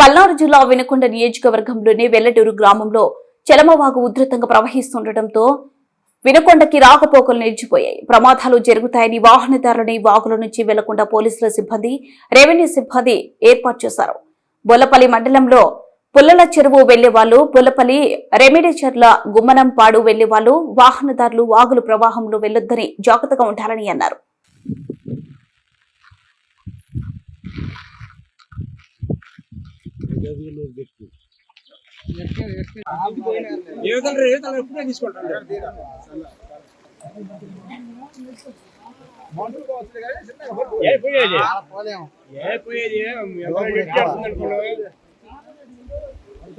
పల్నాడు జిల్లా వినకొండ నియోజకవర్గంలోని వెల్లటూరు గ్రామంలో చలమవాగు ఉధృతంగా ప్రవహిస్తుండటంతో వినకొండకి రాకపోకలు నిలిచిపోయాయి. ప్రమాదాలు జరుగుతాయని వాహనదారులని వాగుల నుంచి వెళ్ళకుండా పోలీసుల సిబ్బంది రెవెన్యూ సిబ్బంది ఏర్పాటు చేశారు. బొల్లపల్లి మండలంలో పుల్లల చెరువు వెళ్ళే వాళ్ళు పుల్లపల్లి రెమిడేచర్ల గుమ్మనంపాడు వెళ్ళే వాళ్ళు వాహనదారులు వాగుల ప్రవాహంలో వెళ్ళొద్దని జాగ్రత్తగా ఉండాలని అన్నారు. ఏ పోయేది? ఏ పోయేది? ఎవరు